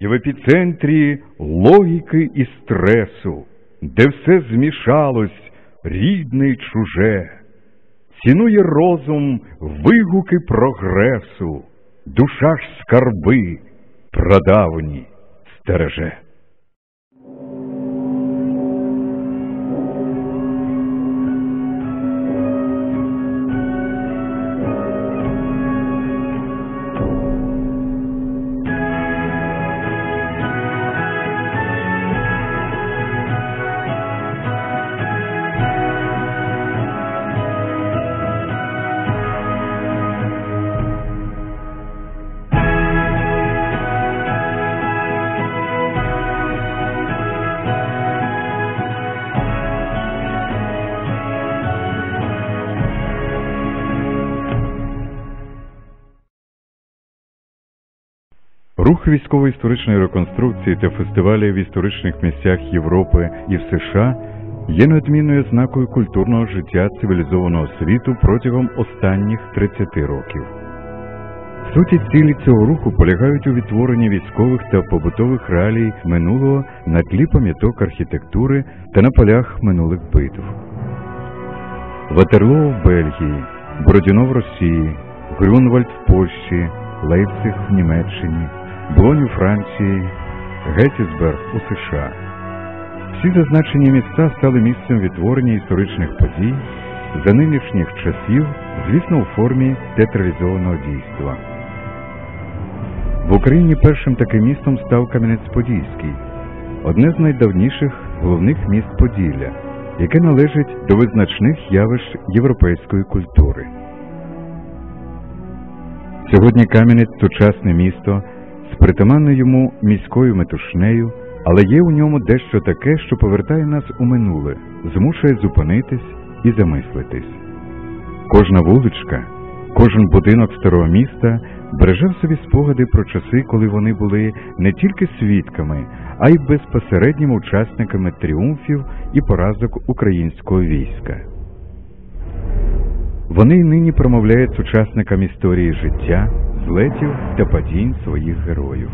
і в епіцентрі логіки і стресу, де все змішалось рідне й чуже, цінує розум вигуки прогресу, душа ж скарби прадавні стереже. Рух військово-історичної реконструкції та фестивалі в історичних місцях Європи і в США є неодмінною знакою культурного життя цивілізованого світу протягом останніх 30 років. Суті цілі цього руху полягають у відтворенні військових та побутових реалій минулого на тлі пам'яток архітектури та на полях минулих битв. Ватерлоо в Бельгії, Бородіно в Росії, Грюнвальд в Польщі, Лейпциг в Німеччині, Блонь у Франції, Геттісберг у США. Всі зазначені міста стали місцем відтворення історичних подій за нинішніх часів, звісно, у формі театралізованого дійства. В Україні першим таким містом став Кам'янець-Подільський, одне з найдавніших головних міст Поділля, яке належить до визначних явищ європейської культури. Сьогодні Кам'янець сучасне місто з притаманною йому міською метушнею, але є у ньому дещо таке, що повертає нас у минуле, змушує зупинитись і замислитись. Кожна вуличка, кожен будинок старого міста береже в собі спогади про часи, коли вони були не тільки свідками, а й безпосередніми учасниками тріумфів і поразок українського війська. Вони й нині промовляють сучасникам історії життя, злетів та падінь своїх героїв.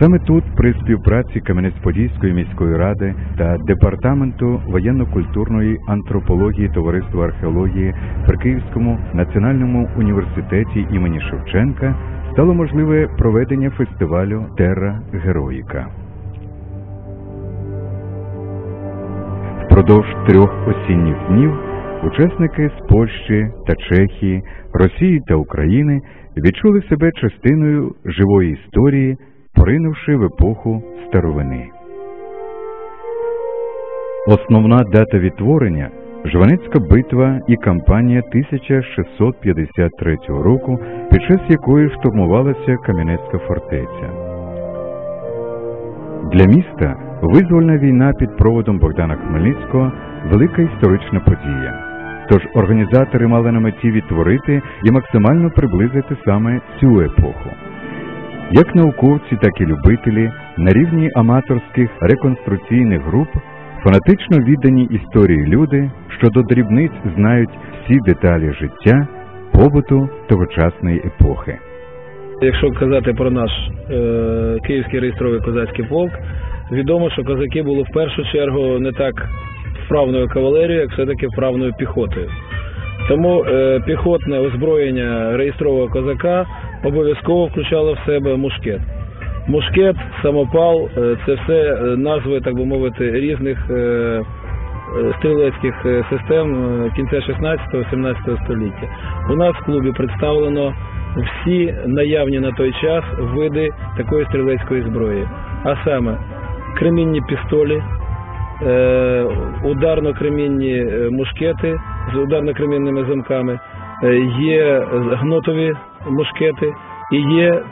Саме тут, при співпраці Кам'янець-Подільської міської ради та департаменту воєнно-культурної антропології Товариства археології при Київському національному університеті імені Шевченка стало можливе проведення фестивалю Терра Героїка. Впродовж трьох осінніх днів учасники з Польщі та Чехії, Росії та України відчули себе частиною живої історії, поринувши в епоху старовини. Основна дата відтворення Жванецька битва і кампанія 1653 року, під час якої штурмувалася Кам'янецька фортеця. Для міста визвольна війна під проводом Богдана Хмельницького велика історична подія. Тож організатори мали на меті відтворити і максимально приблизити саме цю епоху. Як науковці, так і любителі на рівні аматорських реконструкційних груп фанатично віддані історії люди, що до дрібниць знають всі деталі життя, побуту тогочасної епохи. Якщо казати про наш е, Київський реєстровий козацький полк, відомо, що козаки були в першу чергу не так вправною кавалерією, як все-таки вправною піхотою. Тому е, піхотне озброєння реєстрового козака обов'язково включало в себе мушкет. Мушкет, самопал е, це все е, назви, так би мовити, різних е, стрілецьких систем кінця 16-17 століття. У нас в клубі представлено всі наявні на той час види такої стрілецької зброї, а саме кремінні пістолі, ударно-кремінні е, мушкети з ударно-кремінними замками, е, є гнотові мушкети і є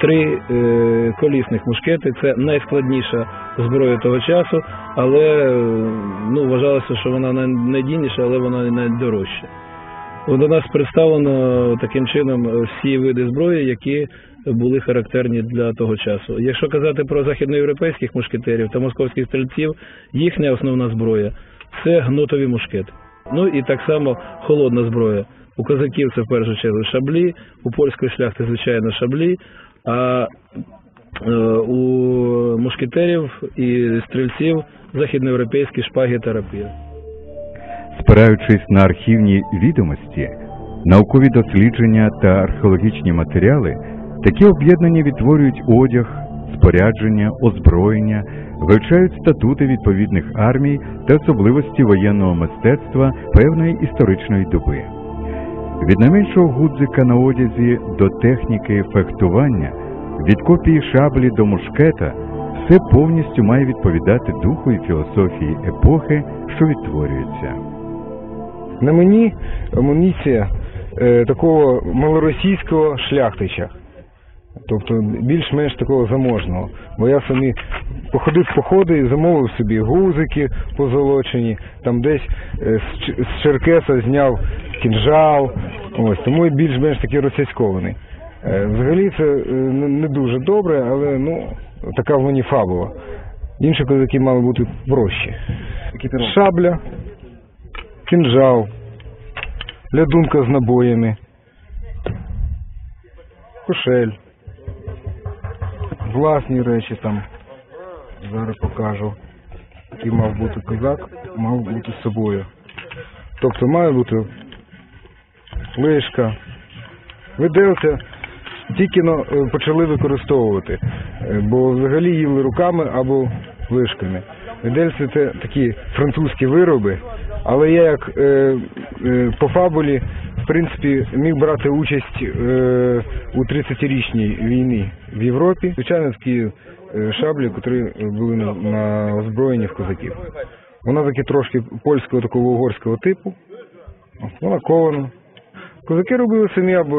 три е, колісних мушкети. Це найскладніша зброя того часу, але е, ну, вважалося, що вона найнадійніша, але вона найдорожча. До нас представлено таким чином всі види зброї, які були характерні для того часу. Якщо казати про західноєвропейських мушкетерів та московських стрільців, їхня основна зброя це гнотові мушкети. Ну і так само холодна зброя. У козаків це в першу чергу шаблі, у польської шляхти, звичайно, шаблі. А е, у мушкетерів і стрільців західноєвропейські шпаги та рапіри. Спираючись на архівні відомості, наукові дослідження та археологічні матеріали, такі об'єднання відтворюють одяг, спорядження, озброєння, вивчають статути відповідних армій та особливості воєнного мистецтва певної історичної доби. Від найменшого гудзика на одязі до техніки фехтування, від копії шаблі до мушкета, все повністю має відповідати духу і філософії епохи, що відтворюється. На мені амуніція е, такого малоросійського шляхтича. Тобто більш-менш такого заможного. Бо я самі походив походи і замовив собі гузики позолочені, там десь е, з Черкеса зняв кінжал. Ось, тому я більш-менш такий російськований. Е, Взагалі це е, не не дуже добре, але ну, така в мені фабула. Інші козаки мали бути прощі. Шабля, кінжал, лядунка з набоями, кошель, власні речі там. Зараз покажу. Який мав бути козак, мав бути з собою. Тобто має бути лишка. Виделця тільки е, почали використовувати, е, бо взагалі їли руками або лишками. Видельці це такі французькі вироби, але я як е, е, по фабулі в принципі міг брати участь е, у 30-річній війні в Європі. Звичайно, такі е, шаблі, які були на, на озброєнні в козаків. Вона таки трошки польського такого угорського типу. Вона кована. Козаки робили самі або,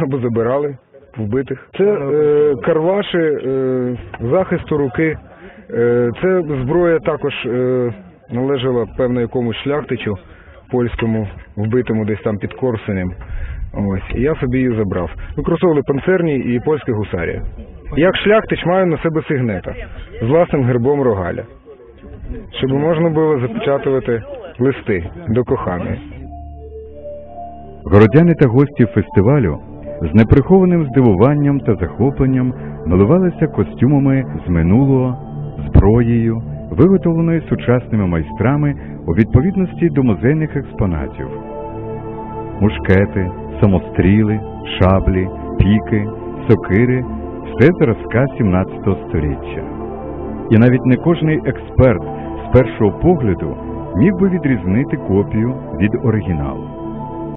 або забирали вбитих. Це е, карваші е, захисту руки. Е, це зброя також е, належала певно якомусь шляхтичу польському, вбитому десь там під Корсунем. Ось, і я собі її забрав. Використовували панцерні і польська гусарія. Як шляхтич маю на себе сигнета з власним гербом рогаля, щоб можна було запечатувати листи до коханої. Городяни та гості фестивалю з неприхованим здивуванням та захопленням милувалися костюмами з минулого, зброєю, виготовленою сучасними майстрами у відповідності до музейних експонатів. Мушкети, самостріли, шаблі, піки, сокири все зразка 17 століття. І навіть не кожний експерт з першого погляду міг би відрізнити копію від оригіналу.